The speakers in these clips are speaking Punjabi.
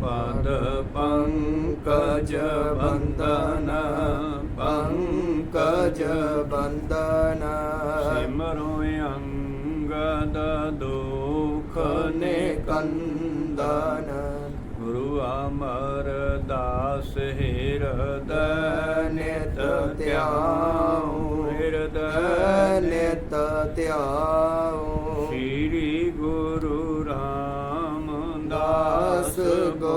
ਪਦ ਪੰਕਜ ਬੰਦਨ ਪੰਕਜ ਬੰਦਨ ਸਿਮਰੋ ਅੰਗਦ ਦੁਖ ਨੇ ਕੰਦਨ ਗੁਰੂ ਅਮਰ ਦਾਸ ਹਿਰਦੈ ਨਿਤ ਧਿਆਉ ਹਿਰਦੈ ਨਿਤ ਧਿਆਉ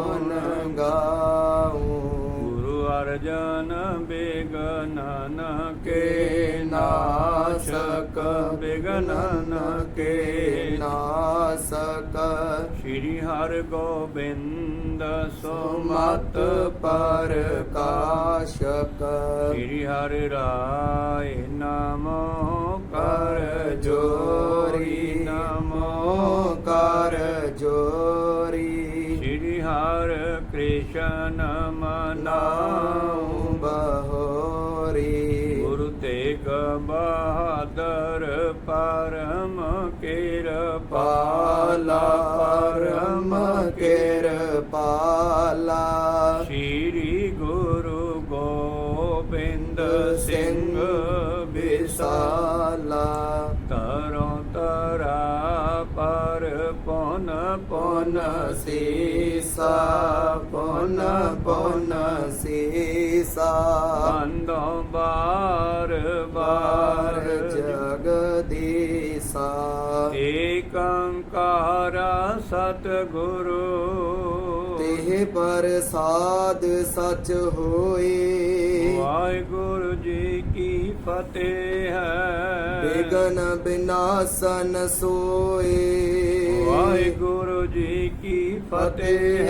ਗੁਣ ਗਾਉ। ਗੁਰੂ ਅਰਜਨ ਬੇਗਨਨ ਕੇ ਨਾਸ਼ਕ ਬਿਗਨਨ ਕੇ ਨਾਸਕ। ਸ੍ਰੀ ਹਰਿ ਗੋਬਿੰਦ ਸੁਮਤ ਸੁਮਤ ਪਰ ਕਾਸ਼ਕ ਸ੍ਰੀ ਹਰਿ ਰਾਏ ਨਮੋ ਕਰ ਜੋਰੀ ਨਮੋ। ਕਰ ਜੋਰੀ ਕ੍ਰਿਸ਼ਨ ਨਾਉ ਮਨਾਉ ਬਹੋਰੀ। ਗੁਰੂ ਤੇਗ ਬਹਾਦਰ ਪਰਮ ਕਿਰਪਾਲਾ। ਪਾਲਾ ਪਰਮ ਕਿਰਪਾਲਾ। ਪਨ ਸੀਸਾ ਪੁਨ ਪੁਨ ਸੀਸਾ। ਬੰਦੋਂ ਬਾਰ ਬਾਰ ਜਗਦੀਸਾ। ਏਕੰਕਾਰ ਸਤਿਗੁਰੂ। ਤੇ ਪ੍ਰਸਾਦ ਸਚ ਹੋਏ। ਵਾਹਿਗੁਰੂ ਜੀ ਫਤਿਹ ਹੈ। ਬਿਗਨ ਬਿਨਾਸਨ ਸੋਏ। ਵਾਹਿਗੁਰੂ ਜੀ ਕੀ ਫਤਿਹ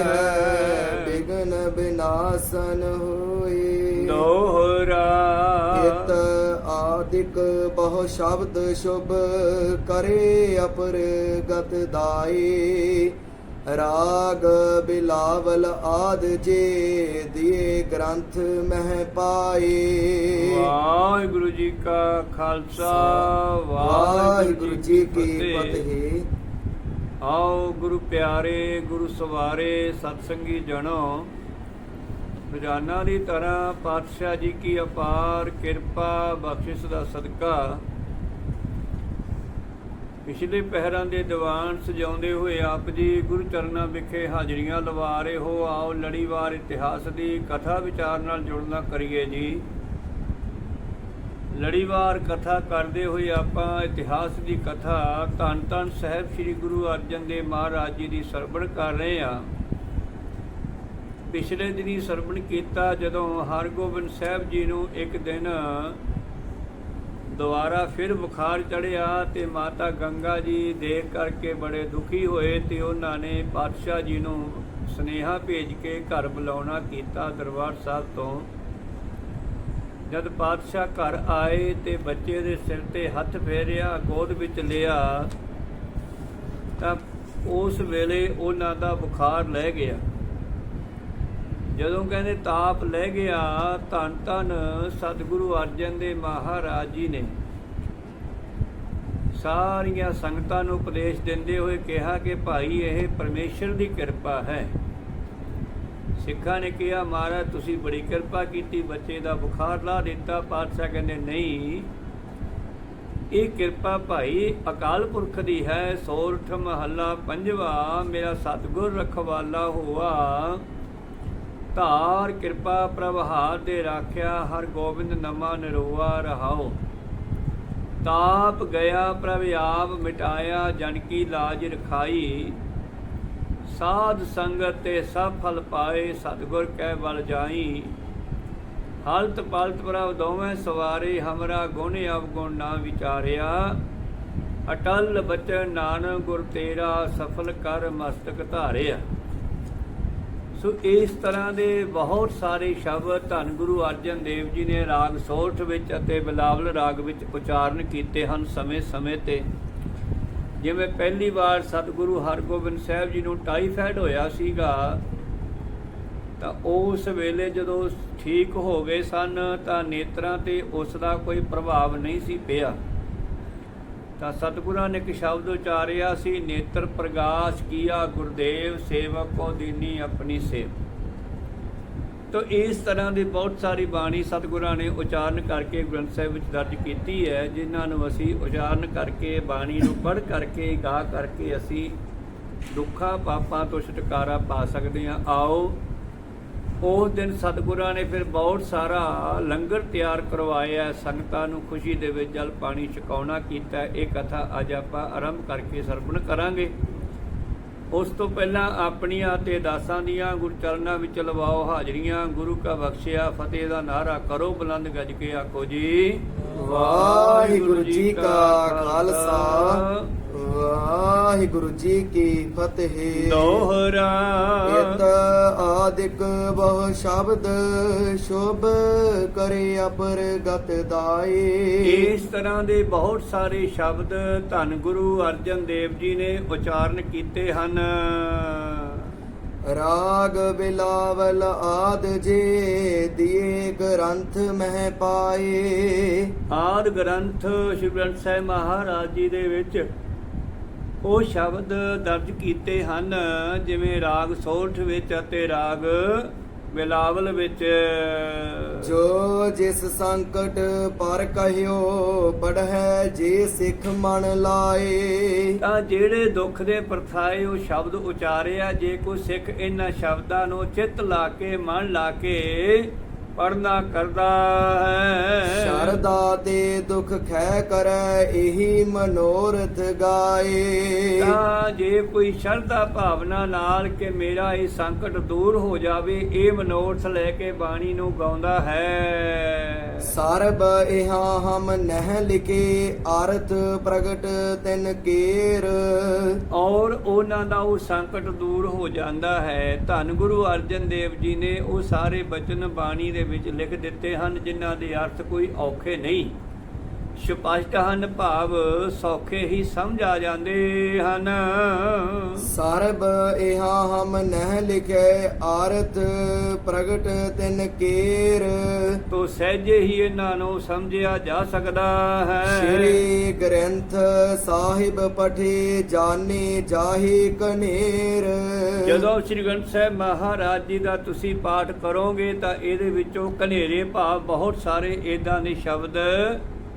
ਬਿਗਨ ਬਿਨਾਸਨ ਹੋਏ। ਦੋਹਰਾ। ਇਤ ਆਦਿਕ ਬਹੁ ਸ਼ਬਦ ਸ਼ੁਭ ਕਰੇ ਅਪਰ ਗਤ ਦਾਈ ਰਾਗ ਬਿਲਾਵਲ ਆਦ ਜੇ ਦਿਏ ਗ੍ਰੰਥ ਮਹਿ ਪਾਏ। ਵਾਹਿਗੁਰੂ ਜੀ ਕਾ ਖਾਲਸਾ ਵਾਹਿਗੁਰੂ ਜੀ ਕੀ ਫਤਿਹ। ਆਓ ਗੁਰੂ ਪਿਆਰੇ ਗੁਰੂ ਸਵਾਰੇ ਸਤਸੰਗੀ ਜਣੋ। ਰੋਜ਼ਾਨਾ ਦੀ ਤਰ੍ਹਾਂ ਪਾਤਸ਼ਾਹ ਜੀ ਕੀ ਅਪਾਰ ਕਿਰਪਾ ਬਖਸ਼ਿਸ਼ ਦਾ ਸਦਕਾ। ਪਿਛਲੇ ਪਹਿਰਾਂ ਦੇ ਦੀਵਾਨ ਸਜਾਉਂਦੇ ਹੋਏ ਆਪ ਜੀ ਗੁਰੂ ਚਰਨਾਂ ਵਿਖੇ ਹਾਜ਼ਰੀਆਂ ਲਵਾ ਰਹੇ ਹੋ। ਆਓ ਲੜੀਵਾਰ ਇਤਿਹਾਸ ਦੀ ਕਥਾ ਵਿਚਾਰ ਨਾਲ ਜੁੜਨਾ ਕਰੀਏ ਜੀ। ਲੜੀਵਾਰ ਕਥਾ ਕਰਦੇ ਹੋਏ ਆਪਾਂ ਇਤਿਹਾਸ ਦੀ ਕਥਾ ਧੰਨ ਧੰਨ ਸਾਹਿਬ ਸ੍ਰੀ ਗੁਰੂ ਅਰਜਨ ਦੇਵ ਮਹਾਰਾਜ ਜੀ ਦੀ ਸਰਵਣ ਕਰ ਰਹੇ ਆ ਪਿਛਲੇ ਦਿਨੀ ਸਰਵਣ ਕੀਤਾ ਜਦੋਂ ਹਰਗੋਬਿੰਦ ਸਾਹਿਬ ਜੀ ਨੂੰ ਇੱਕ ਦਿਨ ਦੁਬਾਰਾ ਫਿਰ ਬੁਖਾਰ ਚੜਿਆ ਤੇ ਮਾਤਾ ਗੰਗਾ ਜੀ ਦੇਖ ਕਰਕੇ ਬੜੇ ਦੁਖੀ ਹੋਏ ਤੇ ਉਹਨਾਂ ਨੇ ਪਾਤਸ਼ਾਹ ਜੀ ਨੂੰ ਸਨੇਹਾ ਭੇਜ ਕੇ ਘਰ ਬੁਲਾਉਣਾ ਕੀਤਾ ਦਰਬਾਰ ਸਾਹਿਬ ਤੋਂ। ਜਦ ਪਾਤਸ਼ਾਹ ਘਰ ਆਏ ਤੇ ਬੱਚੇ ਦੇ ਸਿਰ ਤੇ ਹੱਥ ਫੇਰਿਆ, ਗੋਦ ਵਿੱਚ ਲਿਆ, ਤਾਂ ਉਸ ਵੇਲੇ ਉਹਨਾਂ ਦਾ ਬੁਖਾਰ ਲੈ ਗਿਆ। ਜਦੋਂ ਕਹਿੰਦੇ ਤਾਪ ਲੈ ਗਿਆ, ਧੰਨ ਧੰਨ ਸਤਿਗੁਰੂ ਅਰਜਨ ਦੇ ਮਹਾਰਾਜ ਜੀ ਨੇ ਸਾਰੀਆਂ ਸੰਗਤਾਂ ਨੂੰ ਉਪਦੇਸ਼ ਦਿੰਦੇ ਹੋਏ ਕਿਹਾ ਕਿ ਭਾਈ, ਇਹ ਪਰਮੇਸ਼ਰ ਦੀ ਕਿਰਪਾ ਹੈ। ਸਿੱਖਾਂ ਨੇ ਕਿਹਾ, ਮਹਾਰਾਜ, ਤੁਸੀਂ ਬੜੀ ਕਿਰਪਾ ਕੀਤੀ, ਬੱਚੇ ਦਾ ਬੁਖਾਰ ਲਾ ਦਿੱਤਾ। ਪਾਤਸ਼ਾਹ ਕਹਿੰਦੇ, ਨਹੀਂ, ਇਹ ਕਿਰਪਾ ਭਾਈ ਅਕਾਲ ਪੁਰਖ ਦੀ ਹੈ। ਸੋਰਠ ਮਹੱਲਾ ਪੰਜਵਾ, ਮੇਰਾ ਸਤਿਗੁਰ ਰਖਵਾਲਾ ਹੋਆ। ਧਾਰ ਕਿਰਪਾ ਪ੍ਰਭਹਾਰ ਦੇ ਰਾਖਿਆ, ਹਰ ਗੋਬਿੰਦ ਨਮਾ ਨਿਰੋਆ ਰਹਾਓ ਤਾਪ ਗਿਆ ਪ੍ਰਭ, ਆਪ ਮਿਟਾਇਆ, ਜਨ ਕੀ ਲਾਜ ਰਖਾਈ। ਸਾਧ ਸੰਗਤ ਤੇ ਸਭ ਫਲ ਪਾਏ, ਸਤਿਗੁਰ ਕਹਿ ਬਲ ਜਾਈ। ਹਲਤ ਪਲਤ ਪ੍ਰਭ ਦੋਵੇਂ ਸਵਾਰੇ, ਹਮਰਾ ਗੁਣ ਅਵਗੁਣ ਨਾ ਵਿਚਾਰਿਆ। ਅਟਲ ਬਚਨ ਨਾਨਕ ਗੁਰ ਤੇਰਾ, ਸਫਲ ਕਰ ਮਸਤਕ ਧਾਰਿਆ। ਸੋ ਇਸ ਤਰ੍ਹਾਂ ਦੇ ਬਹੁਤ ਸਾਰੇ ਸ਼ਬਦ ਧੰਨ ਗੁਰੂ ਅਰਜਨ ਦੇਵ ਜੀ ਨੇ ਰਾਗ ਸੋਠ ਵਿੱਚ ਅਤੇ ਬਿਲਾਵਲ ਰਾਗ ਵਿੱਚ ਉਚਾਰਨ ਕੀਤੇ ਹਨ ਸਮੇਂ-ਸਮੇਂ ਤੇ। ਜਿਵੇਂ ਪਹਿਲੀ ਵਾਰ ਸਤਿਗੁਰੂ ਹਰਗੋਬਿੰਦ ਸਾਹਿਬ ਜੀ ਨੂੰ ਟਾਈਫਾਇਡ ਹੋਇਆ ਸੀਗਾ, ਤਾਂ ਉਸ ਵੇਲੇ ਜਦੋਂ ਠੀਕ ਹੋ ਗਏ ਸਨ, ਤਾਂ ਨੇਤਰਾਂ ਤੇ ਉਸ ਦਾ ਕੋਈ ਪ੍ਰਭਾਵ ਨਹੀਂ ਸੀ ਪਿਆ। ਤਾਂ ਸਤਿਗੁਰਾਂ ਨੇ ਇੱਕ ਸ਼ਬਦ ਉਚਾਰਿਆ ਸੀ, ਨੇਤਰ ਪ੍ਰਗਾਸ਼ ਕੀਆ ਗੁਰਦੇਵ ਸੇਵਕ ਕੋ ਦੀਨੀ ਆਪਣੀ ਸੇਵ। ਤੋ ਇਸ ਤਰ੍ਹਾਂ ਦੀ ਬਹੁਤ ਸਾਰੀ ਬਾਣੀ ਸਤਿਗੁਰਾਂ ਨੇ ਉਚਾਰਨ ਕਰਕੇ ਗ੍ਰੰਥ ਸਾਹਿਬ ਵਿੱਚ ਦਰਜ ਕੀਤੀ ਹੈ, ਜਿਨ੍ਹਾਂ ਨੂੰ ਅਸੀਂ ਉਚਾਰਨ ਕਰਕੇ, ਬਾਣੀ ਨੂੰ ਪੜ੍ਹ ਕਰਕੇ ਗਾ ਕਰਕੇ ਅਸੀਂ ਦੁੱਖਾਂ, ਪਾਪਾਂ ਤੋਂ ਛੁਟਕਾਰਾ ਪਾ ਸਕਦੇ ਹਾਂ। ਆਓ ਉਸ ਦਿਨ ਸਤਿਗੁਰਾਂ ਨੇ ਫਿਰ ਬਹੁਤ ਸਾਰਾ ਲੰਗਰ ਤਿਆਰ ਕਰਵਾਇਆ, ਸੰਗਤਾਂ ਨੂੰ ਖੁਸ਼ੀ ਦੇ ਵਿੱਚ ਜਲ ਪਾਣੀ ਛਕਾਉਣਾ ਕੀਤਾ। ਇਹ ਕਥਾ ਅੱਜ ਆਪਾਂ ਆਰੰਭ ਕਰਕੇ ਸਰਵਣ ਕਰਾਂਗੇ। ਉਸ ਤੋਂ ਪਹਿਲਾਂ ਆਪਣੀਆਂ ਤੇ ਦਾਸਾਂ ਦੀਆਂ ਗੁਰਚਰਨਾਂ ਵਿੱਚ ਲਵਾਓ ਹਾਜ਼ਰੀਆਂ, ਗੁਰੂ ਕਾ ਬਖਸ਼ਿਆ, ਫਤਿਹ ਦਾ ਨਾਰਾ ਕਰੋ, ਬੁਲੰਦ ਗੱਜ ਕੇ ਆਖੋ ਜੀ। ਵਾਹਿਗੁਰੂ ਜੀ ਕਾ ਖਾਲਸਾ। ਵਾਹਿਗੁਰੂ ਜੀ ਕੀ ਫਤਿਹ। ਦੋਹਰਾ। ਇਤ ਆਦਿਕ ਬਹੁ ਸ਼ਬਦ ਸ਼ੁਭ ਕਰੇ ਅਪਰ ਗਤ ਦਾਏ। ਇਸ ਤਰ੍ਹਾਂ ਦੇ ਬਹੁਤ ਸਾਰੇ ਸ਼ਬਦ ਧੰਨ ਗੁਰੂ ਅਰਜਨ ਦੇਵ ਜੀ ਨੇ ਉਚਾਰਨ ਕੀਤੇ ਹਨ। ਰਾਗ ਬਿਲਾਵਲ ਆਦ ਜੇ ਦੀਏ ਗ੍ਰੰਥ ਮਹਿ ਪਾਏ। ਆਦ ਗ੍ਰੰਥ ਸ਼੍ਰੀ ਗ੍ਰੰਥ ਸਾਹਿਬ ਮਹਾਰਾਜ ਜੀ ਦੇ ਵਿੱਚ ਉਹ ਸ਼ਬਦ ਦਰਜ ਕੀਤੇ ਹਨ ਜਿਵੇਂ ਰਾਗ ਸੋਠ ਵਿੱਚ ਅਤੇ ਰਾਗ ਬਿਲਾਵਲ ਵਿੱਚ। ਜੋ ਜਿਸ ਸੰਕਟ ਪਰ ਕਹਿਓ ਪੜਹਿ ਜੇ ਸਿੱਖ ਮਨ ਲਾਏ। ਤਾਂ ਜਿਹੜੇ ਦੁੱਖ ਦੇ ਪਰਥਾਏ ਉਹ ਸ਼ਬਦ ਉਚਾਰਿਆ ਜੇ ਕੋਈ ਸਿੱਖ ਇਹਨਾਂ ਸ਼ਬਦਾਂ ਨੂੰ ਚਿੱਤ ਲਾ ਕੇ ਮਨ ਲਾ ਕੇ ਪੜਨਾ ਕਰਦਾ ਹੈ। ਸ਼ਰਦਾ ਤੇ ਦੁਖ ਖੈ ਕਰੈ ਇਹੀ ਮਨੋਰਥ ਗਾਏ। ਤਾਂ ਜੇ ਕੋਈ ਸ਼ਰਧਾ ਭਾਵਨਾ ਨਾਲ ਕਿ ਮੇਰਾ ਇਹ ਸੰਕਟ ਦੂਰ ਹੋ ਜਾਵੇ ਇਹ ਮਨੋਰਥ ਲੈ ਕੇ ਬਾਣੀ ਨੂੰ ਗਾਉਂਦਾ ਹੈ। ਸਰਬ ਇਹਾ ਹਮ ਨਹਿ ਲਿਖੇ ਅਰਥ ਪ੍ਰਗਟ ਤਿਨ ਕੇਰ। ਔਰ ਉਹਨਾਂ ਦਾ ਉਹ ਸੰਕਟ ਦੂਰ ਹੋ ਜਾਂਦਾ ਹੈ। ਧੰਨ ਗੁਰੂ ਅਰਜਨ ਦੇਵ ਜੀ ਨੇ ਉਹ ਸਾਰੇ ਬਚਨ ਬਾਣੀ ਦੇ ਵਿੱਚ ਲਿਖ ਦਿੱਤੇ ਹਨ ਜਿਨ੍ਹਾਂ ਦੇ ਅਰਥ ਕੋਈ ਔਖੇ ਨਹੀਂ। ਸਪਸ਼ਟ ਹਨ ਭਾਵ ਸੌਖੇ ਹੀ ਸਮਝ ਆ ਜਾਂਦੇ ਹਨ। ਸਰਬ ਇਹਾ ਹਮ ਨਹਿ ਲਿਖੇ ਅਰਥ ਪ੍ਰਗਟ ਤਿਨ ਕੇਰ। ਤੋ ਸਹਿਜੇ ਹੀ ਇਹਨਾਂ ਨੂੰ ਸਮਝਿਆ ਜਾ ਸਕਦਾ ਹੈ। ਸ਼੍ਰੀ ਗ੍ਰੰਥ ਸਾਹਿਬ ਪਠੇ ਜਾਣੇ ਜਾਹੀ ਕਨੇਰ। ਜਦੋਂ ਸ੍ਰੀ ਗ੍ਰੰਥ ਸਾਹਿਬ ਮਹਾਰਾਜ ਜੀ ਦਾ ਤੁਸੀਂ ਪਾਠ ਕਰੋਗੇ ਤਾਂ ਇਹਦੇ ਵਿੱਚੋਂ ਕਨੇਰੇ ਭਾਵ ਬਹੁਤ ਸਾਰੇ ਏਦਾਂ ਦੇ ਸ਼ਬਦ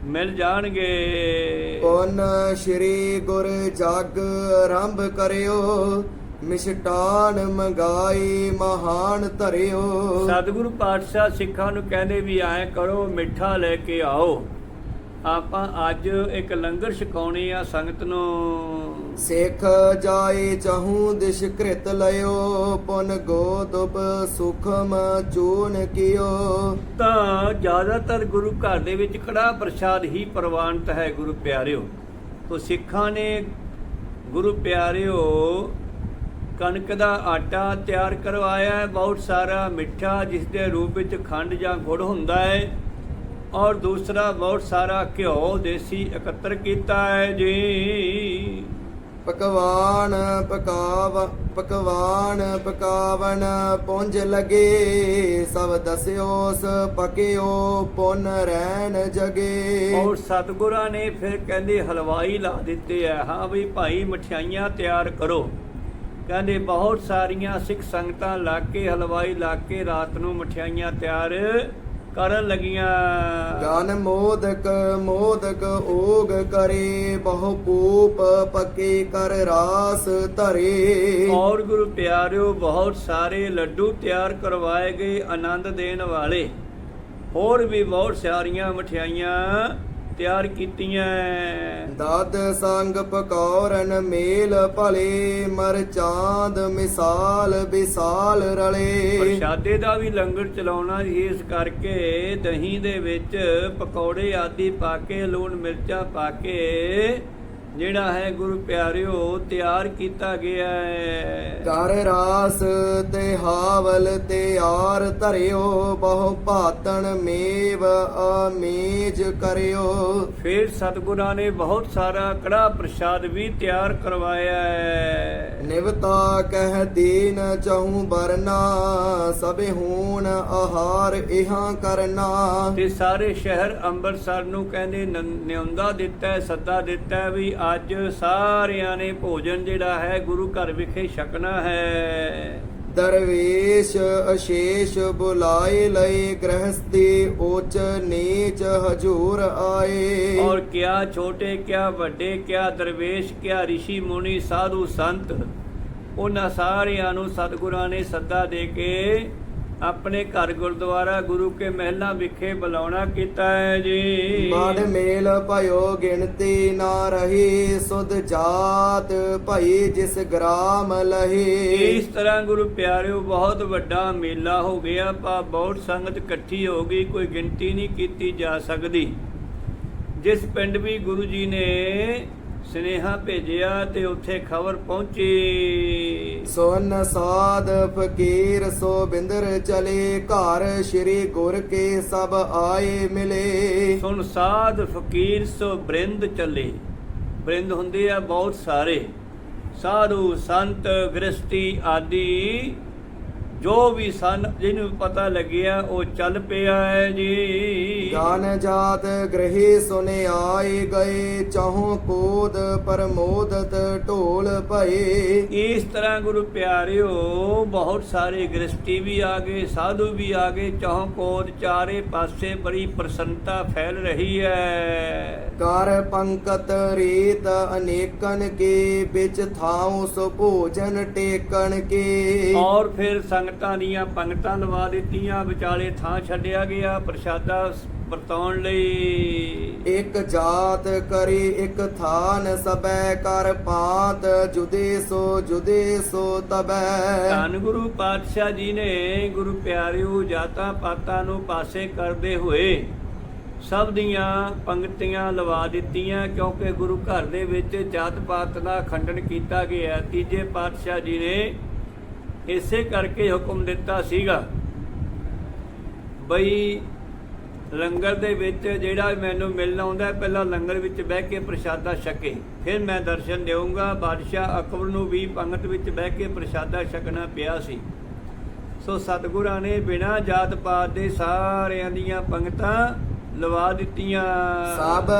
ਮਿਲ ਜਾਣਗੇ। ਪੁਨ ਸ਼੍ਰੀ ਗੁਰ ਜਗ ਆਰੰਭ ਕਰਿਓ ਮਿਸ਼ਟਾਨ ਮੰਗਾਈ ਮਹਾਨ ਧਰਿਓ। ਸਤਿਗੁਰੂ ਪਾਤਸ਼ਾਹ ਸਿੱਖਾਂ ਨੂੰ ਕਹਿੰਦੇ ਵੀ ਐਂ ਕਰੋ ਮਿੱਠਾ ਲੈ ਕੇ ਆਓ। ਆਪਾਂ ਅੱਜ ਇੱਕ ਲੰਗਰ ਛਕਾਉਣੀ ਆ ਸੰਗਤ ਨੂੰ। ਸਿੱਖ ਜਾਏ ਚਾਹੂ ਦਿਸ਼ ਕ੍ਰਿਤ ਲਿਓ ਪੁਨ ਗੋਦੁਪ ਸੁਖਮ ਚੂਨ ਕਿਓ। ਤਾਂ ਜ਼ਿਆਦਾਤਰ ਗੁਰੂ ਘਰ ਦੇ ਵਿੱਚ ਕੜਾ ਪ੍ਰਸ਼ਾਦ ਹੀ ਪ੍ਰਵਾਨਿਤ ਹੈ ਗੁਰੂ ਪਿਆਰਿਓ। ਤੋ ਸਿੱਖਾਂ ਨੇ ਗੁਰੂ ਪਿਆਰਿਓ ਕਣਕ ਦਾ ਆਟਾ ਤਿਆਰ ਕਰਵਾਇਆ ਹੈ ਬਹੁਤ ਸਾਰਾ ਮਿੱਠਾ ਜਿਸ ਦੇ ਰੂਪ ਵਿੱਚ ਖੰਡ ਜਾਂ ਗੁੜ ਹੁੰਦਾ ਹੈ। ਔਰ ਦੂਸਰਾ ਬਹੁਤ ਸਾਰਾ ਘਿਓ ਦੇਸੀ ਇਕੱਤਰ ਕੀਤਾ ਹੈ ਜੀ। ਪਕਵਾਨ ਪਕਾਵ ਪਕਵਾਨ ਪਕਾਵਨ ਪੁੰਜ ਲਗੇ ਸਭ ਦਸਿਓਸ ਪਕਿਓ ਪੁਨ ਰਹਿਣ ਜਗੇ। ਔਰ ਸਤਿਗੁਰਾਂ ਨੇ ਫਿਰ ਕਹਿੰਦੇ ਹਲਵਾਈ ਲਾ ਦਿੱਤੇ ਆ। ਹਾਂ ਵੀ ਭਾਈ ਮਠਿਆਈਆਂ ਤਿਆਰ ਕਰੋ। ਕਹਿੰਦੇ ਬਹੁਤ ਸਾਰੀਆਂ ਸਿੱਖ ਸੰਗਤਾਂ ਲਾ ਕੇ ਹਲਵਾਈ ਲਾ ਕੇ ਰਾਤ ਨੂੰ ਮਠਿਆਈਆਂ ਤਿਆਰ ਕਰਨ ਲੱਗੀਆਂ। ਗਨ ਮੋਦਕ ਮੋਦਕ ਓਗ ਕਰੇ ਬਹੁ ਪੂਪ ਪਕੇ ਕਰ ਰਾਸ ਧਰੇ। ਔਰ ਗੁਰੂ ਪਿਆਰਿਓ ਬਹੁਤ ਸਾਰੇ ਲੱਡੂ ਤਿਆਰ ਕਰਵਾਏ ਗਏ ਆਨੰਦ ਦੇਣ ਵਾਲੇ। ਹੋਰ ਵੀ ਬਹੁਤ ਸਾਰੀਆਂ ਮਠਿਆਈਆਂ ਤਿਆਰ ਕੀਤੀਆਂ। ਦਦ ਸੰਗ ਪਕੌਰਨ ਮੇਲ ਭਲੇ ਮਰ ਚਾਂਦ ਮਿਸਾਲ ਵਿਸਾਲ ਰਲੇ। ਪ੍ਰਸ਼ਾਦੇ ਦਾ ਵੀ ਲੰਗਰ ਚਲਾਉਣਾ ਇਸ ਕਰਕੇ ਦਹੀਂ ਦੇ ਵਿੱਚ ਪਕੌੜੇ ਆਦਿ ਪਾ ਕੇ ਲੂਣ ਮਿਰਚਾਂ ਪਾ ਕੇ ਜਿਹੜਾ ਹੈ ਗੁਰੂ ਪਿਆਰਿਓ ਤਿਆਰ ਕੀਤਾ ਗਿਆ ਹੈ। ਕਰ ਰਾਸ ਤੇ ਹਾਵਲ ਤੇ ਆਰ ਧਰਿਓ ਬਹੁ ਭਾਤਨ ਮੇਵ ਅਮੇਜ ਕਰਿਓ। ਫਿਰ ਸਤਿਗੁਰਾਂ ਨੇ ਬਹੁਤ ਸਾਰਾ ਕੜਾ ਪ੍ਰਸ਼ਾਦ ਵੀ ਤਿਆਰ ਕਰਵਾਇਆ ਹੈ। ਨਿਵਤਾ ਕਹਿ ਦੀਨ ਚਹੂ ਬਰਨਾ ਸਭੇ ਹੂਣ ਆਹਾਰ ਇਹਾਂ ਕਰਨਾ। ਤੇ ਸਾਰੇ ਸ਼ਹਿਰ ਅੰਮ੍ਰਿਤਸਰ ਨੂੰ ਕਹਿੰਦੇ ਨਿਉਂਦਾ ਦਿੱਤਾ ਸੱਦਾ ਦਿੱਤਾ ਵੀ ਅੱਜ ਸਾਰਿਆਂ ਨੇ ਭੋਜਨ ਜਿਹੜਾ ਹੈ ਗੁਰੂ ਘਰ ਵਿਖੇ ਛਕਣਾ ਹੈ। ਦਰਵੇਸ਼ ਅਸ਼ੇਸ਼ ਬੁਲਾਏ ਲਏ ਗ੍ਰਹਸਤੀ ਉਚ ਨੀਚ ਹਜੂਰ ਆਏ। ਔਰ ਕਿਆ ਛੋਟੇ ਕਿਆ ਵੱਡੇ ਕਿਆ ਦਰਵੇਸ਼ ਕਿਆ ઋષਿ ਮੁਨੀ ਸਾਧੂ ਸੰਤ ਉਹਨਾਂ ਸਾਰਿਆਂ ਨੂੰ ਸਤਿਗੁਰਾਂ ਨੇ ਸੱਦਾ ਦੇ ਕੇ ਆਪਣੇ ਘਰ ਗੁਰਦੁਆਰਾ ਗੁਰੂ ਕੇ ਮਹਿਲਾਂ ਵਿਖੇ ਬੁਲਾਉਣਾ ਕੀਤਾ ਹੈ ਜੀ। ਮਨ ਮੇਲ ਭਇਓ ਗਿਣਤੀ ਨਾ ਰਹੀ ਸੁਧ ਜਾਤ ਭਈ ਜਿਸ ਗ੍ਰਾਮ ਲਹੀ। ਇਸ ਤਰ੍ਹਾਂ ਗੁਰੂ ਪਿਆਰਿਓ ਬਹੁਤ ਵੱਡਾ ਮੇਲਾ ਹੋ ਗਿਆ ਪਾ ਬਹੁਤ ਸੰਗਤ ਇਕੱਠੀ ਹੋ ਗਈ ਕੋਈ ਗਿਣਤੀ ਨਹੀਂ ਕੀਤੀ ਜਾ ਸਕਦੀ। ਜਿਸ ਪਿੰਡ ਵੀ ਗੁਰੂ ਜੀ ਨੇ ਸਨੇਹਾ ਭੇਜਿਆ ਤੇ ਉੱਥੇ ਖਬਰ ਪਹੁੰਚੀ। ਸੋਨ ਸਾਧ ਫਕੀਰ ਸੋ ਬਿੰਦਰ ਚਲੇ ਘਰ ਸ੍ਰੀ ਗੁਰ ਕੇ ਸਭ ਆਏ ਮਿਲੇ। ਸੁਣ ਸਾਧ ਫਕੀਰ ਸੋ ਬ੍ਰਿੰਦ ਚੱਲੇ। ਬ੍ਰਿੰਦ ਹੁੰਦੇ ਆ ਬਹੁਤ ਸਾਰੇ। ਸਾਧੂ ਸੰਤ ਗ੍ਰਸਤੀ ਆਦਿ ਜੋ ਵੀ ਸਨ ਜਿਹਨੂੰ ਪਤਾ ਲੱਗਿਆ ਉਹ ਚੱਲ ਪਿਆ ਹੈ ਜੀ। ਗਾਨ ਜਾਤ ਗ੍ਰਹੀ ਸੁਨੇ ਆਏ ਗਏ ਚਾਹੋ ਕੋਦ ਪਰਮੋਦਤ ਢੋਲ ਭਏ। ਇਸ ਤਰ੍ਹਾਂ ਗੁਰੂ ਪਿਆਰਿਓ ਬਹੁਤ ਸਾਰੇ ਗ੍ਰਸਤੀ ਵੀ ਆ ਗਏ ਸਾਧੂ ਵੀ ਆ ਗਏ ਚੌਂਕੋਦ ਚਾਰੇ ਪਾਸੇ ਬੜੀ ਪ੍ਰਸੰਨਤਾ ਫੈਲ ਰਹੀ ਹੈ। ਕਰ ਪੰਕਤ ਰੀਤ ਅਨੇਕਨ ਕੇ ਵਿੱਚ ਥਾਉ ਸੋ ਭੋਜਨ ਟੇਕਣ ਕੇ। ਔਰ ਫਿਰ ਸੰਗਤਾਂ ਦੀਆਂ ਪੰਗਤਾਂ ਲਵਾ ਦਿੱਤੀਆਂ ਵਿਚਾਲੇ ਥਾਂ ਛੱਡਿਆ ਗਿਆ ਪ੍ਰਸ਼ਾਦਾ ਵਰਤਾਉਣ ਲਈ। ਇਕ ਜਾਤ ਕਰੀ ਇਕ ਥਾਨ ਸਬੈ ਕਰ ਪਾਤ ਜੁਦੇ ਸੋ ਜੁਦੇ ਸੋ ਤਬੈ। ਧੰਨ ਗੁਰੂ ਪਾਤਸ਼ਾਹ ਜੀ ਨੇ ਗੁਰੂ ਪਿਆਰਿਓ ਜਾਤਾਂ ਪਾਤਾਂ ਨੂੰ ਪਾਸੇ ਕਰਦੇ ਹੋਏ ਸਭ ਦੀਆਂ ਪੰਗਤੀਆਂ ਲਵਾ ਦਿੱਤੀਆਂ ਕਿਉਂਕਿ ਗੁਰੂ ਘਰ ਦੇ ਵਿੱਚ ਜਾਤ ਪਾਤ ਦਾ ਖੰਡਨ ਕੀਤਾ ਗਿਆ। ਤੀਜੇ ਪਾਤਸ਼ਾਹ ਜੀ ਨੇ ਇਸੇ ਕਰਕੇ ਹੁਕਮ ਦਿੱਤਾ ਸੀਗਾ ਬਈ ਲੰਗਰ ਦੇ ਵਿੱਚ ਜਿਹੜਾ ਮੈਨੂੰ ਮਿਲਣ ਆਉਂਦਾ ਪਹਿਲਾਂ ਲੰਗਰ ਵਿੱਚ ਬਹਿ ਕੇ ਪ੍ਰਸ਼ਾਦਾ ਛਕੇ, ਫਿਰ ਮੈਂ ਦਰਸ਼ਨ ਦੇਵਾਂਗਾ ਬਾਦਸ਼ਾਹ ਅਕਬਰ ਨੂੰ ਵੀ ਪੰਗਤ ਵਿੱਚ ਬਹਿ ਕੇ ਪ੍ਰਸ਼ਾਦਾ ਛਕਣਾ ਪਿਆ ਸੀ। ਸੋ ਸਤਿਗੁਰਾਂ ਨੇ ਬਿਨਾਂ ਜਾਤ ਪਾਤ ਦੇ ਸਾਰਿਆਂ ਦੀਆਂ ਪੰਗਤਾਂ ਲਵਾ ਦਿੱਤੀਆਂ। ਸਭ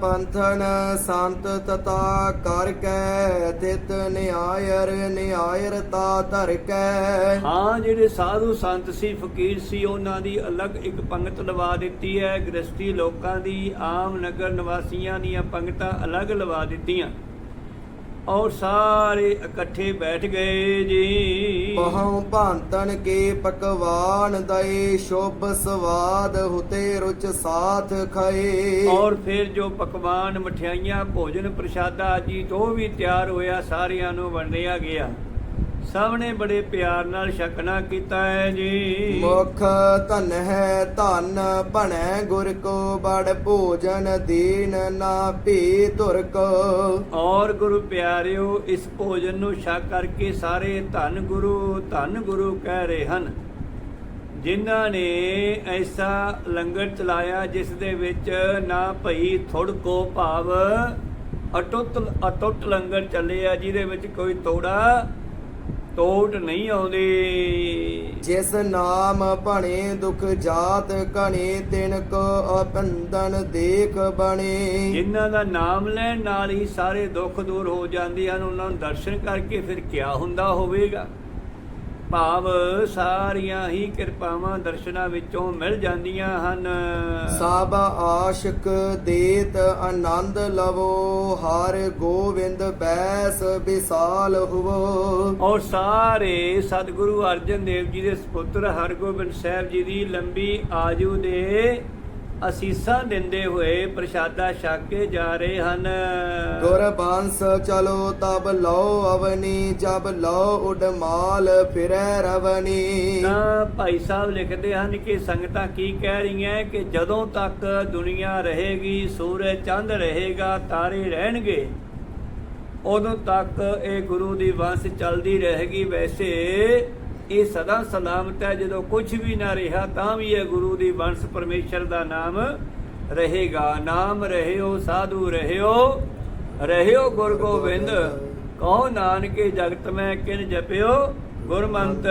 ਪੰਥਨ ਸੰਤ ਤਤਾ ਕਰ ਕੈ ਤਿਤ ਨਿਆਇਰ ਨਿਆਇਰ ਤਾ ਧਰ ਕੈ ਹਾਂ ਜਿਹੜੇ ਸਾਧੂ ਸੰਤ ਸੀ ਫਕੀਰ ਸੀ ਉਹਨਾਂ ਦੀ ਅਲੱਗ ਇੱਕ ਪੰਗਤ ਲਵਾ ਦਿੱਤੀ ਹੈ। ਗ੍ਰਸਤੀ ਲੋਕਾਂ ਦੀ ਆਮ ਨਗਰ ਨਿਵਾਸੀਆਂ ਦੀਆਂ ਪੰਗਤਾਂ ਅਲੱਗ ਲਵਾ ਦਿੱਤੀਆਂ। ਔਰ ਸਾਰੇ ਇਕੱਠੇ ਬੈਠ ਗਏ ਜੀ। ਪਹਉ ਭਾਂਤਨ ਕੇ ਪਕਵਾਨ ਦਏ ਸ਼ੁਭ ਸਵਾਦ ਹੁਤੇ ਰੁਚ ਸਾਥ ਖਏ। ਔਰ ਫਿਰ ਜੋ ਪਕਵਾਨ ਮਠਿਆਈਆਂ ਭੋਜਨ ਪ੍ਰਸ਼ਾਦਾ ਜੀ ਜੋ ਵੀ ਤਿਆਰ ਹੋਇਆ ਸਾਰਿਆਂ ਨੂੰ ਵੰਡਿਆ ਗਿਆ। ਸਭ ਨੇ ਬੜੇ ਪਿਆਰ ਨਾਲ ਛਕਣਾ ਕੀਤਾ ਹੈ ਜੀ। ਮੁਖ ਧਨ ਹੈ ਧਨ ਭਣੈ ਗੁਰ ਕੋ ਬੜ ਭੋਜਨ ਦੀਨ ਨਾ ਭੀ ਧੁਰ ਕੋ। ਔਰ ਗੁਰੂ ਪਿਆਰਿਓ ਇਸ ਭੋਜਨ ਨੂੰ ਛਕ ਕਰਕੇ ਸਾਰੇ ਧੰਨ ਗੁਰੂ ਧੰਨ ਗੁਰੂ ਕਹਿ ਰਹੇ ਹਨ। ਜਿਨ੍ਹਾਂ ਨੇ ਐਸਾ ਲੰਗਰ ਚਲਾਇਆ ਜਿਸ ਦੇ ਵਿੱਚ ਨਾ ਭਈ ਥੁੜ ਕੋ ਭਾਵ ਅਟੁੱਟ ਅਟੁੱਟ ਲੰਗਰ ਚੱਲਿਆ ਜਿਹਦੇ ਵਿੱਚ ਕੋਈ ਤੋੜਾ ਤੋੜ ਨਹੀਂ ਆਉਂਦੀ। ਜਿਸ ਨਾਮ ਭਣੇ ਦੁਖ ਜਾਤ ਕਣੇ ਤਿਨ ਕੋ ਅਪੰਦਨ ਦੇਖ ਬਣੇ। ਜਿਨ੍ਹਾਂ ਦਾ ਨਾਮ ਲੈਣ ਨਾਲ ਹੀ ਸਾਰੇ ਦੁੱਖ ਦੂਰ ਹੋ ਜਾਂਦੇ ਹਨ ਉਹਨਾਂ ਨੂੰ ਦਰਸ਼ਨ ਕਰਕੇ ਫਿਰ ਕਿਆ ਹੁੰਦਾ ਹੋਵੇਗਾ? ਭਾਵ ਸਾਰੀਆਂ ਹੀ ਕਿਰਪਾਵਾਂ ਦਰਸ਼ਨਾਂ ਵਿੱਚੋਂ ਮਿਲ ਜਾਂਦੀਆਂ ਹਨ। ਸਭ ਆਸ਼ਿਕ ਦੇਤ ਆਨੰਦ ਲਵੋ ਹਰ ਗੋਵਿੰਦ ਬੈਸ ਵਿਸਾਲ ਹੁਵੋ। ਔਰ ਸਾਰੇ ਸਤਿਗੁਰੂ ਅਰਜਨ ਦੇਵ ਜੀ ਦੇ ਸੁਪੁੱਤਰ ਹਰਗੋਬਿੰਦ ਸਾਹਿਬ ਜੀ ਦੀ ਲੰਬੀ ਆਜੂ ਦੇ ਅਸੀਸਾਂ ਦਿੰਦੇ ਹੋਏ ਪ੍ਰਸ਼ਾਦਾ ਛਕ ਕੇ ਜਾ ਰਹੇ ਹਨ। ਗੁਰ ਬੰਸ ਚਲੋ ਤਬ ਲਓ ਅਵਨੀ ਜਬ ਲਓ ਉਡਮਾਲ ਫਿਰੈ ਰਵਨੀ। ਤਾਂ ਭਾਈ ਸਾਹਿਬ ਲਿਖਦੇ ਹਨ ਕਿ ਸੰਗਤਾਂ ਕੀ ਕਹਿ ਰਹੀਆਂ ਕਿ ਜਦੋਂ ਤੱਕ ਦੁਨੀਆ ਰਹੇਗੀ ਸੂਰਜ ਚੰਦ ਰਹੇਗਾ ਤਾਰੇ ਰਹਿਣਗੇ ਉਦੋਂ ਤੱਕ ਇਹ ਗੁਰੂ ਦੀ ਵੰਸ਼ ਚੱਲਦੀ ਰਹੇਗੀ। ਵੈਸੇ ਇਹ ਸਦਾ ਸਲਾਮਤ ਹੈ, ਜਦੋਂ ਕੁਝ ਵੀ ਨਾ ਰਿਹਾ, ਤਾਂ ਵੀ ਇਹ ਗੁਰੂ ਦੀ ਵੰਸ਼ ਪਰਮੇਸ਼ਰ ਦਾ ਨਾਮ ਰਹੇਗਾ। ਨਾਮ ਰਹਿਓ, ਸਾਧੂ ਰਹਿਓ ਰਹਿਓ ਗੁਰ ਗੋਬਿੰਦ। ਕਹੋ ਨਾਨਕੇ ਜਗਤ ਮੈਂ ਕਿਨ ਜਪਿਓ, ਗੁਰਮੰਤ।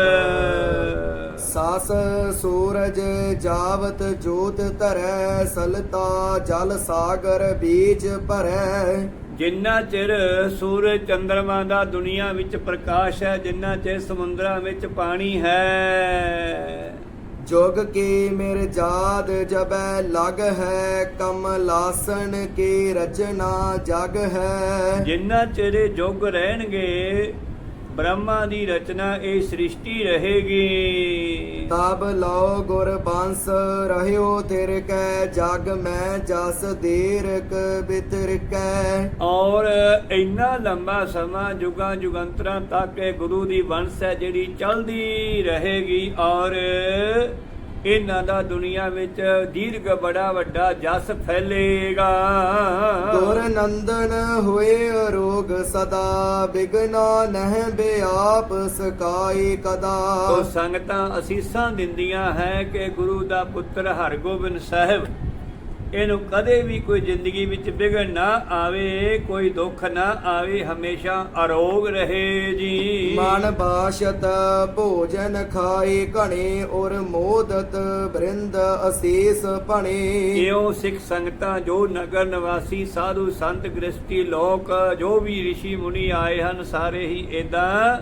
ਸਾਸ ਸੂਰਜ ਜਾਵਤ ਜੋਤ ਧਰੈ, ਸਲਤਾ ਜਲ ਸਾਗਰ ਬੀਜ ਭਰੈ। ਜਿੰਨਾ ਚਿਰ ਸੂਰਜ ਚੰਦਰਮਾ ਦਾ ਦੁਨੀਆ ਵਿੱਚ ਪ੍ਰਕਾਸ਼ ਹੈ ਜਿੰਨਾ ਚਿਰ ਸਮੁੰਦਰਾਂ ਵਿੱਚ ਪਾਣੀ ਹੈ। ਜੋਗ ਕੀ ਮਿਰ ਜਾਦ ਜਬੈ ਲਗ ਹੈ ਕਮਲਾਸਨ ਕੀ ਰਚਨਾ ਜਗ ਹੈ। ਜਿੰਨਾ ਚਿਰ ਯੁੱਗ ਰਹਿਣਗੇ ਬ੍ਰਹਮਾ ਦੀ ਰਚਨਾ ਇਹ ਸ੍ਰਿਸ਼ਟੀ ਰਹੇਗੀ। ਤਬ ਲਓ ਗੁਰ ਬੰਸ ਰਹਿਓ ਤਿਰ ਕੈ ਜਗ ਮੈਂ ਜਸ ਦੀਰਕ ਬਿਤਰ ਕੈ ਔਰ ਇੰਨਾ ਲੰਬਾ ਸਮਾਂ ਜੁਗਾਂ ਜੁਗੰਤਰਾਂ ਤੱਕ ਇਹ ਗੁਰੂ ਦੀ ਵੰਸ਼ ਹੈ ਜਿਹੜੀ ਚਲਦੀ ਰਹੇਗੀ ਔਰ ਇਹਨਾਂ ਦਾ ਦੁਨੀਆ ਵਿੱਚ ਦੀਰਘ ਬੜਾ ਵੱਡਾ ਜਸ ਫੈਲੇਗਾ। ਗੁਰ ਨੰਦਨ ਹੋਏ ਰੋਗ ਸਦਾ ਬਿਗਨਾ ਨਹਿ ਬਿਆਪ ਸਕਾਈ ਕਦਾ। ਤੋ ਸੰਗਤਾਂ ਅਸੀਸਾਂ ਦਿੰਦੀਆਂ ਹੈ ਕਿ ਗੁਰੂ ਦਾ ਪੁੱਤਰ ਹਰਗੋਬਿੰਦ ਸਾਹਿਬ ਇਹਨੂੰ ਕਦੇ ਵੀ ਕੋਈ ਜ਼ਿੰਦਗੀ ਵਿੱਚ ਵਿਗੜ ਨਾ ਆਵੇ ਕੋਈ ਦੁੱਖ ਨਾ ਆਵੇ ਹਮੇਸ਼ਾ ਅਰੋਗ ਰਹੇ ਜੀ। ਮਨ ਬਾਸ਼ਤ ਭੋਜਨ ਖਾਏ ਘਣੇ ਔਰ ਮੋਦਤ ਬ੍ਰਿੰਦ ਅਸੀਸ ਭਣੇ। ਇਉਂ ਸਿੱਖ ਸੰਗਤਾਂ ਜੋ ਨਗਰ ਨਿਵਾਸੀ ਸਾਧੂ ਸੰਤ ਗ੍ਰਸਤੀ ਲੋਕ ਜੋ ਵੀ ઋષਿ ਮੁਨੀ ਆਏ ਹਨ ਸਾਰੇ ਹੀ ਇਦਾਂ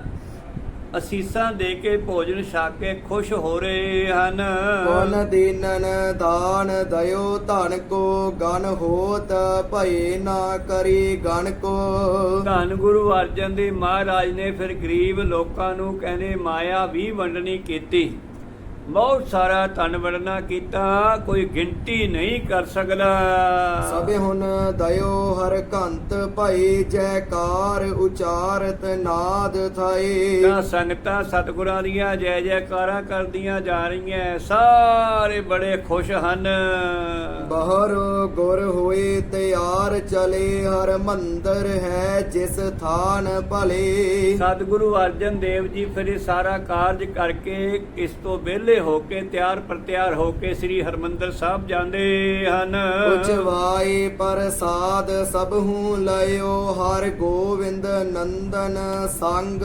ਅਸੀਸਾਂ ਦੇ ਕੇ ਭੋਜਨ ਛਕ ਕੇ ਖੁਸ਼ ਹੋ ਰਹੇ ਹਨ। ਕੋਨ ਦੀਨਨ ਦਾਨ ਦਇਓ ਧਨ ਕੋ ਗਨ ਹੋਤ ਭਏ ਨਾ ਕਰੀ ਗਨ ਕੋ। ਧੰਨ ਗੁਰੂ ਅਰਜਨ ਦੇਵ ਮਹਾਰਾਜ ਨੇ ਫਿਰ ਗਰੀਬ ਲੋਕਾਂ ਨੂੰ ਕਹਿੰਦੇ ਮਾਇਆ ਵੀ ਵੰਡਣੀ ਕੀਤੀ। ਬਹੁਤ ਸਾਰਾ ਧਨ ਵੰਡਣਾ ਕੀਤਾ ਕੋਈ ਗਿਣਤੀ ਨਹੀਂ ਕਰ ਸਕਦਾ। ਸਭੇ ਹੁਣ ਦਇਓ ਹਰ ਕੰਤ ਭਈ ਜੈਕਾਰ ਉਚਾਰਤ ਨਾਦ ਥਾਏ ਤਾਂ ਸੰਗਤਾਂ ਸਤਿਗੁਰਾਂ ਦੀਆਂ ਜੈ ਜੈਕਾਰਾਂ ਕਰਦੀਆਂ ਜਾ ਰਹੀਆਂ ਸਾਰੇ ਬੜੇ ਖੁਸ਼ ਹਨ। ਬਹਰ ਗੁਰ ਹੋਏ ਤਿਆਰ ਚਲੇ ਹਰ ਮੰਦਰ ਹੈ ਜਿਸ ਥਾਨ ਭਲੇ। ਸਤਿਗੁਰੂ ਅਰਜਨ ਦੇਵ ਜੀ ਫਿਰ ਸਾਰਾ ਕਾਰਜ ਕਰਕੇ ਇਸ ਤੋਂ ਵਿਹਲੇ ਹੋ ਕੇ ਤਿਆਰ ਪ੍ਰਤਿਆਰ ਹੋ ਕੇ ਸ੍ਰੀ ਹਰਮੰਦਰ ਸਾਹਿਬ ਜਾਂਦੇ ਹਨ। ਉਚਵਾਏ ਪ੍ਰਸਾਦ ਸਭ ਹੂੰ ਲਇਓ ਹਰ ਗੋਵਿੰਦ ਨੰਦਨ ਸੰਗ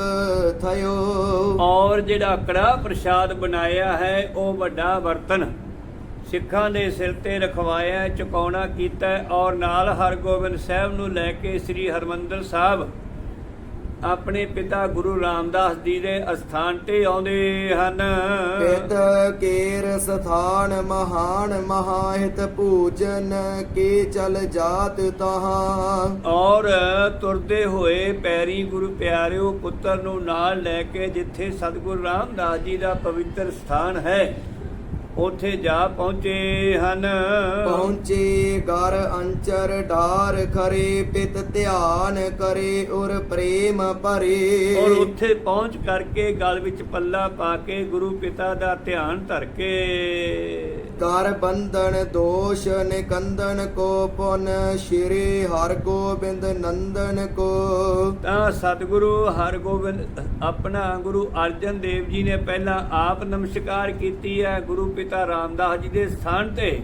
ਥਇਓ। ਔਰ ਜਿਹੜਾ ਕੜਾ ਪ੍ਰਸ਼ਾਦ ਬਣਾਇਆ ਹੈ ਉਹ ਵੱਡਾ ਬਰਤਨ ਸਿੱਖਾਂ ਦੇ ਸਿਰ ਤੇ ਰਖਵਾਇਆ ਚੁਕਾਉਣਾ ਕੀਤਾ ਔਰ ਨਾਲ ਹਰਗੋਬਿੰਦ ਸਾਹਿਬ ਨੂੰ ਲੈ ਕੇ ਸ੍ਰੀ ਹਰਮੰਦਰ ਸਾਹਿਬ ਆਪਣੇ ਪਿਤਾ ਗੁਰੂ ਰਾਮਦਾਸ ਜੀ ਦੇ ਅਸਥਾਨ ਤੇ ਆਉਂਦੇ ਹਨ। ਪਿਤ ਕੇਰ ਸਥਾਨ ਮਹਾਨ ਮਹਾਹਿਤ ਪੂਜਨ ਕੇ ਚਲ ਜਾਤ ਤਹਾਂ। ਔਰ ਤੁਰਦੇ ਹੋਏ ਪੈਰੀ ਗੁਰੂ ਪਿਆਰਿਓ ਪੁੱਤਰ ਨੂੰ ਨਾਲ ਲੈ ਕੇ ਜਿੱਥੇ ਸਤਿਗੁਰੂ ਰਾਮਦਾਸ ਜੀ ਦਾ ਪਵਿੱਤਰ ਸਥਾਨ ਹੈ ਉੱਥੇ ਜਾ ਪਹੁੰਚੇ ਹਨ। ਪਹੁੰਚੇ ਗਰ ਅੰਚਰ ਢਾਰ ਖਰੇ ਪਿਤ ਧਿਆਨ ਕਰੇ ਔਰ ਪ੍ਰੇਮ ਭਰੇ। ਔਰ ਉੱਥੇ ਪਹੁੰਚ ਕਰਕੇ ਗਲ ਵਿੱਚ ਪੱਲਾ ਪਾ ਕੇ ਗੁਰੂ ਪਿਤਾ ਦਾ ਧਿਆਨ ਧਰ ਕੇ ਕਰ ਬੰਧਨ ਦੋਸ਼ ਨਿਕੰਦਨ ਕੋ ਪੁਨ, ਸ਼੍ਰੀ ਹਰ ਗੋਬਿੰਦ ਨੰਦਨ ਕੋ। ਤਾਂ ਸਤਿਗੁਰੂ ਹਰਗੋਬਿੰਦ, ਆਪਣਾ ਗੁਰੂ ਅਰਜਨ ਦੇਵ ਜੀ ਨੇ ਪਹਿਲਾਂ ਆਪ ਨਮਸਕਾਰ ਕੀਤੀ ਹੈ ਗੁਰੂ ਪਿਤਾ ਰਾਮਦਾਸ ਜੀ ਦੇ ਸਥਾਨ ਤੇ।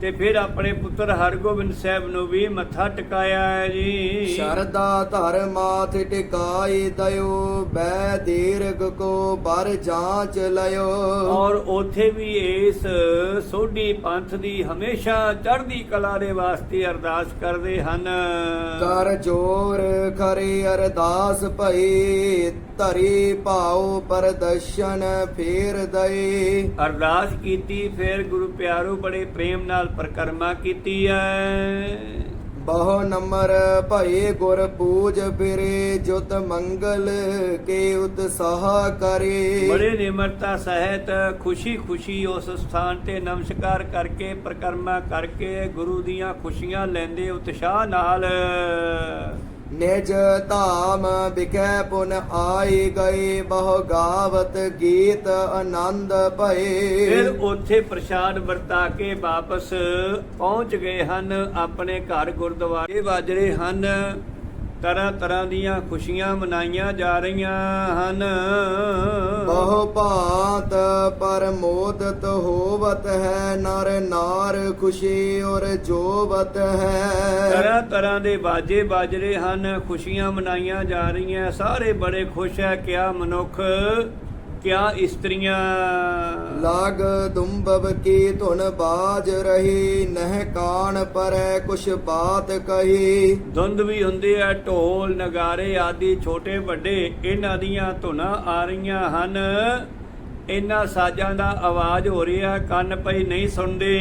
ਤੇ ਫਿਰ ਆਪਣੇ ਪੁੱਤਰ ਹਰਗੋਬਿੰਦ ਸਾਹਿਬ ਨੂੰ ਵੀ ਮੱਥਾ ਟਿਕਾਇਆ ਹੈ ਜੀ। ਸ਼ਰਦਾ ਧਰ ਮਾਥ ਟਿਕਾਈ ਦਇਓ ਬੈ ਦੀਰਘ ਕੋ ਬਰ ਜਾਂਚ ਲਿਓ ਔਰ ਉਥੇ ਵੀ ਇਸ ਸੋਢੀ ਪੰਥ ਦੀ ਹਮੇਸ਼ਾ ਚੜ੍ਹਦੀ ਕਲਾ ਦੇ ਵਾਸਤੇ ਅਰਦਾਸ ਕਰਦੇ ਹਨ। ਕਰ ਜੋਰ ਖਰੇ ਅਰਦਾਸ ਭਈ ਧਰੀ ਭਾਉ ਪਰਦਸ਼ਨ ਫੇਰ ਦਏ। ਅਰਦਾਸ ਕੀਤੀ ਫਿਰ ਗੁਰੂ ਪਿਆਰੋ ਬੜੇ ਪ੍ਰੇਮ ਨਾਲ ਪ੍ਰਕਰਮਾ ਕੀਤੀ ਹੈ ਬਹੁ ਨੰਬਰ ਭਏ ਗੁਰ ਪੂਜ ਫਿਰੇ ਜੁਤ ਮੰਗਲ ਕੇ ਉਤਸਾਹ ਕਰੇ। ਬੜੇ ਨਿਮਰਤਾ ਸਹਿਤ ਖੁਸ਼ੀ ਖੁਸ਼ੀ ਉਸ ਸਥਾਨ ਤੇ ਨਮਸਕਾਰ ਕਰਕੇ ਪ੍ਰਕਰਮਾ ਕਰਕੇ ਗੁਰੂ ਦੀਆਂ ਖੁਸ਼ੀਆਂ ਲੈਂਦੇ ਉਤਸ਼ਾਹ ਨਾਲ। ਨਿਜ ਧਾਮ ਵਿਖੈ ਪੁਨ ਆਈ ਗਏ ਬਹੁ ਗਾਵਤ ਗੀਤ ਆਨੰਦ ਭਏ। ਫਿਰ ਉੱਥੇ ਪ੍ਰਸ਼ਾਦ ਵਰਤਾ ਕੇ ਵਾਪਸ ਪਹੁੰਚ ਗਏ ਹਨ, ਆਪਣੇ ਘਰ ਗੁਰਦੁਆਰੇ ਵੱਜ ਰਹੇ ਹਨ। ਤਰ੍ਹਾਂ ਤਰ੍ਹਾਂ ਦੀਆਂ ਖੁਸ਼ੀਆਂ ਮਨਾਈਆਂ ਜਾ ਰਹੀਆਂ ਹਨ। ਬਹੁ ਭਾਂਤ ਪਰਮੋਦਤ ਹੋਵਤ ਹੈ ਨਰ ਨਾਰ ਖੁਸ਼ੀ ਔਰ ਜੋਵਤ ਹੈ। ਤਰ੍ਹਾਂ ਤਰ੍ਹਾਂ ਦੇ ਬਾਜੇ ਬਾਜ ਰਹੇ ਹਨ ਖੁਸ਼ੀਆਂ ਮਨਾਈਆਂ ਜਾ ਰਹੀਆਂ ਸਾਰੇ ਬੜੇ ਖੁਸ਼ ਹੈ ਕਿਆ ਮਨੁੱਖ ਕਿਆ ਇਸਤਰੀਆਂ? ਲਾਗ ਦੁੰਬਬ ਕੀ ਧੁਨ ਬਾਜ ਰਹੀ ਨਹਿ ਕਾਣ ਪਰੈ ਕੁਛ ਬਾਤ ਕਹੀ। ਧੁੰਦ ਵੀ ਹੁੰਦੇ ਆ ਢੋਲ ਨਗਾਰੇ ਆਦਿ ਛੋਟੇ ਵੱਡੇ ਇਹਨਾਂ ਦੀਆਂ ਧੁਨਾਂ ਆ ਰਹੀਆਂ ਹਨ। ਇਹਨਾਂ ਸਾਜ਼ਾਂ ਦਾ ਆਵਾਜ਼ ਹੋ ਰਿਹਾ ਕੰਨ ਪਈ ਨਹੀਂ ਸੁਣਦੇ।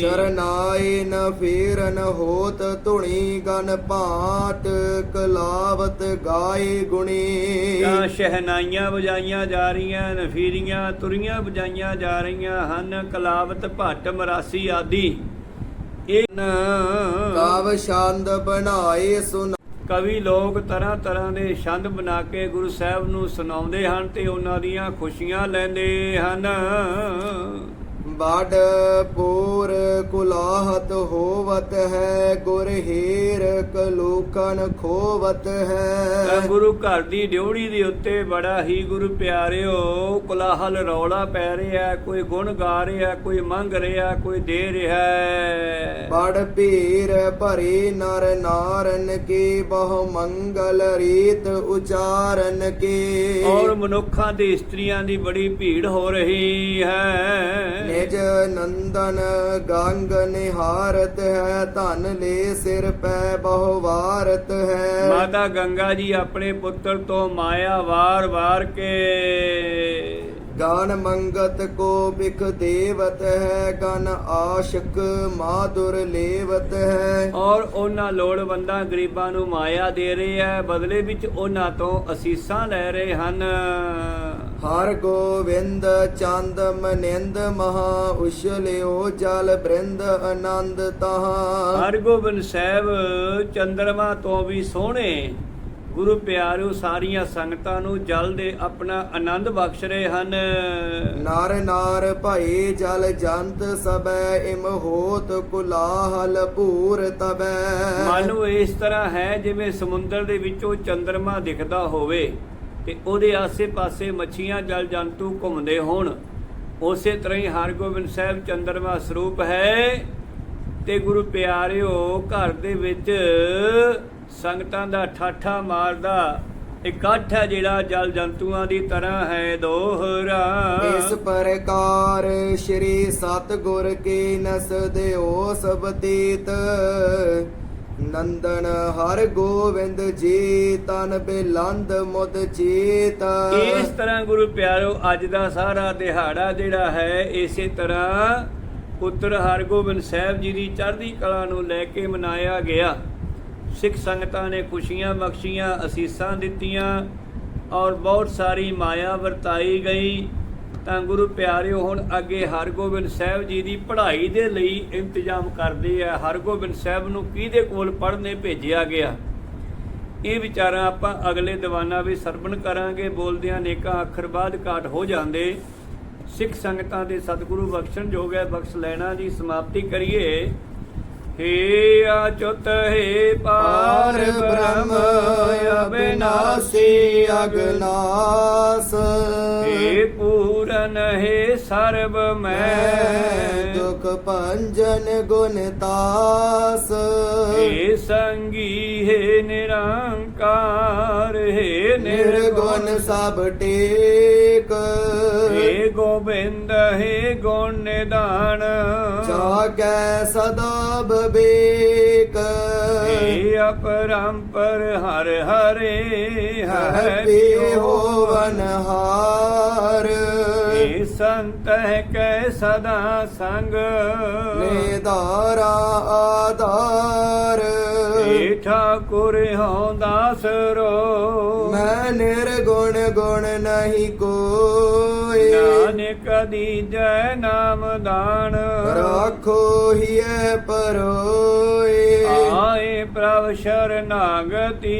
ਸ਼ਰਨਾਈ ਨ ਫੇਰਨ ਹੋਤ ਧੁਣੀ ਗਨ ਭਾਟ ਕਲਾਵਤ ਗਾਏ ਗੁਣੀ। ਜਾਂ ਸ਼ਹਿਨਾਈਆਂ ਵਜਾਈਆਂ ਜਾ ਰਹੀਆਂ ਨਫੀਰੀਆਂ ਤੁਰੀਆਂ ਵਜਾਈਆਂ ਜਾ ਰਹੀਆਂ ਹਨ ਕਲਾਵਤ ਭੱਟ ਮਰਾਸੀ ਆਦਿ। ਇਹ ਕਾਵ ਛੰਦ ਬਣਾਏ ਸੁਨ ਕਵੀ ਲੋਕ ਤਰ੍ਹਾਂ ਤਰ੍ਹਾਂ ਦੇ ਛੰਦ ਬਣਾ ਕੇ ਗੁਰੂ ਸਾਹਿਬ ਨੂੰ ਸੁਣਾਉਂਦੇ ਹਨ ਤੇ ਉਹਨਾਂ ਦੀਆਂ ਖੁਸ਼ੀਆਂ ਲੈਂਦੇ ਹਨ। ਬਾਡ ਪੂਰ ਕੁਲਾਹਤ ਹੋਵਤ ਹੈ ਗੁਰ ਹੀਰ ਕਲੂਕਨ ਖੋਵਤ ਹੈ। ਗੁਰੂ ਘਰ ਦੀ ਡਿਉੜੀ ਦੇ ਉੱਤੇ ਬੜਾ ਹੀ ਗੁਰੂ ਪਿਆਰਿਓ ਕੋਲਾਹਲ ਰੌਲਾ ਪੈ ਰਿਹਾ ਕੋਈ ਗੁਣ ਗਾ ਰਿਹਾ ਕੋਈ ਮੰਗ ਰਿਹਾ ਕੋਈ ਦੇ ਰਿਹਾ। ਬੜ ਭੀਰ ਭਰੀ ਨਰ ਨਾਰਨ ਕੀ ਬਹੁ ਮੰਗਲ ਰੀਤ ਉਚਾਰਨ ਕੀ। ਔਰ ਮਨੁੱਖਾਂ ਤੇ ਇਸਤਰੀਆਂ ਦੀ ਬੜੀ ਭੀੜ ਹੋ ਰਹੀ ਹੈ। ਨਿਜ ਨੰਦਨ ਗੰਗ ਨਿਹਾਰਤ ਹੈ ਧਨ ਲੈ ਸਿਰ ਪੈ ਬਹੁ ਵਾਰਤ ਹੈ। ਮਾਤਾ ਗੰਗਾ ਜੀ ਆਪਣੇ ਪੁੱਤਰ ਤੋਂ ਮਾਇਆ ਵਾਰ-ਵਾਰ ਕੇ। ਗਾਨ ਮੰਗਤ ਕੋ ਬਿਖ ਦੇਵਤ ਹੈ ਗਨ ਆਸ਼ਕ ਮਾਧੁਰ ਲੇਵਤ ਹੈ। ਔਰ ਉਹਨਾਂ ਲੋੜਵੰਦਾਂ ਗਰੀਬਾਂ ਨੂੰ ਮਾਇਆ ਦੇ ਰਹੇ ਹੈ ਬਦਲੇ ਵਿੱਚ ਉਹਨਾਂ ਤੋਂ ਅਸੀਸਾਂ ਲੈ ਰਹੇ ਹਨ। ਹਰ ਗੋਵਿੰਦ ਚੰਦ ਮਨਿੰਦ ਮਹਾ ਉਛਲਿਓ ਜਲ ਬ੍ਰਿੰਦ ਆਨੰਦ ਤਹਾਂ। ਹਰਗੋਬਿੰਦ ਸਾਹਿਬ ਚੰਦਰਮਾ ਤੋਂ ਵੀ ਸੋਹਣੇ। ਗੁਰੂ ਪਿਆਰਿਓ ਸਾਰੀਆਂ ਸੰਗਤਾਂ ਨੂੰ ਜਲ ਦੇ ਆਪਣਾ ਆਨੰਦ ਬਖਸ਼ ਰਹੇ ਹਨ। ਨਾਰ ਨਾਰ ਭਈ ਜਲ ਜੰਤ ਸਬੈ ਇਮ ਹੋਤ ਕੁਲਾਹਲ ਪੂਰ ਤਬੈ ਮਨ ਇਸ ਤਰ੍ਹਾਂ ਹੈ ਜਿਵੇਂ ਸਮੁੰਦਰ ਦੇ ਵਿੱਚੋਂ ਚੰਦਰਮਾ ਦਿਖਦਾ ਹੋਵੇ। ਤੇ ਉਹਦੇ ਆਸੇ-ਪਾਸੇ ਮੱਛੀਆਂ ਜਲ ਜੰਤੂ ਘੁੰਮਦੇ ਹੋਣ। ਉਸੇ ਤਰ੍ਹਾਂ ਹੀ ਹਰਗੋਬਿੰਦ ਸਾਹਿਬ ਚੰਦਰਮਾ ਸਰੂਪ ਹੈ ਤੇ ਗੁਰੂ ਪਿਆਰਿਓ, ਘਰ ਦੇ ਵਿੱਚ ਸੰਗਤਾਂ ਦਾ ਠਾਠਾ ਮਾਰਦਾ ਇਕੱਠ ਹੈ ਜਿਹੜਾ ਜਲ ਜੰਤੂਆਂ ਦੀ ਤਰ੍ਹਾਂ ਹੈ ਦੋਹਰਾ। ਇਸ ਪ੍ਰਕਾਰ ਸ਼੍ਰੀ ਸਤਗੁਰ ਕੀ ਨਸ ਦਿਓ ਸਬਦੀਤ ਨੰਦਨ ਹਰ ਗੋਵਿੰਦ ਜੀ, ਤਨ ਬਿਲੰਦ ਮੁਦ ਚੀਤ ਇਸ ਤਰ੍ਹਾਂ ਗੁਰੂ ਪਿਆਰੋ, ਅੱਜ ਦਾ ਸਾਰਾ ਦਿਹਾੜਾ ਜਿਹੜਾ ਹੈ, ਇਸੇ ਤਰ੍ਹਾਂ ਪੁੱਤਰ ਹਰਗੋਬਿੰਦ ਸਾਹਿਬ ਜੀ ਦੀ ਚੜ੍ਹਦੀ ਕਲਾ ਨੂੰ ਲੈ ਕੇ ਮਨਾਇਆ ਗਿਆ। ਸਿੱਖ ਸੰਗਤਾਂ ਨੇ ਖੁਸ਼ੀਆਂ ਬਖਸ਼ੀਆਂ, ਅਸੀਸਾਂ ਦਿੱਤੀਆਂ ਔਰ ਬਹੁਤ ਸਾਰੀ ਮਾਇਆ ਵਰਤਾਈ ਗਈ। ਤਾਂ ਗੁਰੂ ਪਿਆਰਿਓ, ਹੁਣ ਅੱਗੇ ਹਰਗੋਬਿੰਦ ਸਾਹਿਬ ਜੀ ਦੀ ਪੜ੍ਹਾਈ ਦੇ ਲਈ ਇੰਤਜ਼ਾਮ ਕਰਦੇ ਆ। ਹਰਗੋਬਿੰਦ ਸਾਹਿਬ ਨੂੰ ਕਿਹਦੇ ਕੋਲ ਪੜ੍ਹਨੇ ਭੇਜਿਆ ਗਿਆ? ਇਹ ਵਿਚਾਰਾਂ ਆਪਾਂ ਅਗਲੇ ਦੀਵਾਨਾਂ ਵਿੱਚ ਸਰਵਣ ਕਰਾਂਗੇ। ਬੋਲਦਿਆਂ ਨੇਕਾਂ ਅੱਖਰ ਬਾਅਦ ਘਾਟ ਹੋ ਜਾਂਦੇ। ਸਿੱਖ ਸੰਗਤਾਂ ਦੇ ਸਤਿਗੁਰੂ ਬਖਸ਼ਣ ਜੋਗ ਹੈ। ਬਖਸ਼ ਲੈਣਾ ਦੀ ਸਮਾਪਤੀ ਕਰੀਏ। ਹੇ ਅਚੁੱਤ ਹੇ ਪਾਰ ਬ੍ਰਹਮ ਅਬਿਨਾਸੀ ਅਗਨਾਸ। ਹੇ ਪੂਰਨ ਹੇ ਸਰਬ ਮੈਂ ਦੁਖ ਭੰਜਨ ਗੁਣ ਤਾਸ। ਹੇ ਸੰਗੀ ਹੇ ਨਿਰੰਕਾਰ ਹੇ ਨਿਰਗੁਣ ਨਿਰਗੁਣ। ਸਭ ਟੇਕ। ਹੇ ਗੋਬਿੰਦ ਹੇ ਗੁਣ ਨਿਦਾਨ ਜਾਗੈ ਸਦਾ ਬਬੇਕ ਹੇ ਅਪਰੰਪਰ ਹਰ ਹਰੇ ਹਰਪੀ ਹੋਵਨ ਹਾਰ। ਹੇ ਸੰਤ ਹੈ ਕੈ ਸਦਾ ਸੰਗ। ਨਿਦਾਰਾ ਆਧਾਰ। ਹੇ ਠਾਕੁਰ ਹਉ ਦਾਸ ਰੋ। ਮੈਂ ਨਿਰਗੁਣ ਗੁਣ ਨਹੀਂ ਕੋਈ ਨਾਨਕ ਦੀਜੈ ਨਾਮ ਦਾਨ। ਰਾਖੋ ਹੀਐ ਪਰੋਏ। ਆਏ ਪ੍ਰਭ ਸ਼ਰਨਾਗਤੀ।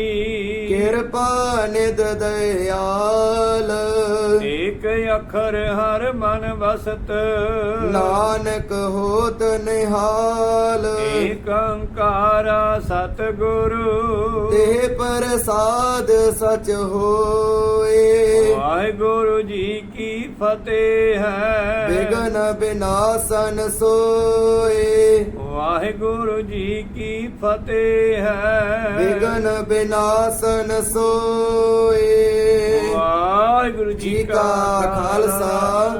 ਕਿਰਪਾ ਨਿਦ ਦਇਆਲ। ਏਕ ਅੱਖਰ ਹਰ ਮਨ ਵਸਤ। ਨਾਨਕ ਹੋਤ ਨਿਹਾਲ। ਏਕ ਓੰਕਾਰਾ ਸਤਿਗੁਰੂ। ਤੇ ਪ੍ਰਸਾਦ ਸਚ ਹੋਏ। ਵਾਹਿਗੁਰੂ ਜੀ ਕੀ ਫਤਿਹ। ਹੈ। ਬਿਗਨ ਬਿਨਾਸਨ ਸੋਏ। ਵਾਹਿਗੁਰੂ ਜੀ ਕੀ ਫਤਿਹ ਹੈ। ਬਿਗਨ ਬਿਨਾਸਨ ਸੋਏ। ਵਾਹਿਗੁਰੂ ਜੀ ਕਾ ਖਾਲਸਾ।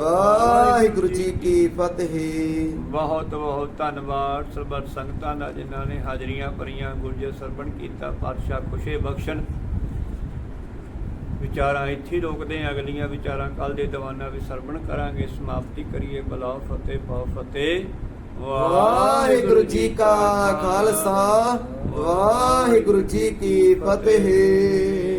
ਵਾਹਿਗੁਰੂ ਜੀ ਕੀ ਫਤਿਹ। ਬਹੁਤ ਬਹੁਤ ਧੰਨਵਾਦ ਸਰਬੱਤ ਸੰਗਤਾਂ ਦਾ ਜਿਨ੍ਹਾਂ ਨੇ ਹਾਜ਼ਰੀਆਂ ਭਰੀਆਂ ਗੁਰਜੇ ਸਰਵਣ ਕੀਤਾ ਪਾਤਸ਼ਾਹ ਖੁਸ਼ੇ ਬਖਸ਼ਣ। ਵਿਚਾਰਾਂ ਇੱਥੇ ਰੋਕਦੇ ਹਾਂ, ਅਗਲੀਆਂ ਵਿਚਾਰਾਂ ਕੱਲ ਦੇ ਦੀਵਾਨਾਂ ਵਿੱਚ ਸਰਵਣ ਕਰਾਂਗੇ। ਸਮਾਪਤੀ ਕਰੀਏ। ਬਲਾਉ ਫਤਿਹ ਪਾਉ ਫਤਿਹ। ਵਾਹਿਗੁਰੂ ਜੀ ਕਾ ਖਾਲਸਾ, ਵਾਹਿਗੁਰੂ ਜੀ ਕੀ ਫਤਿਹ।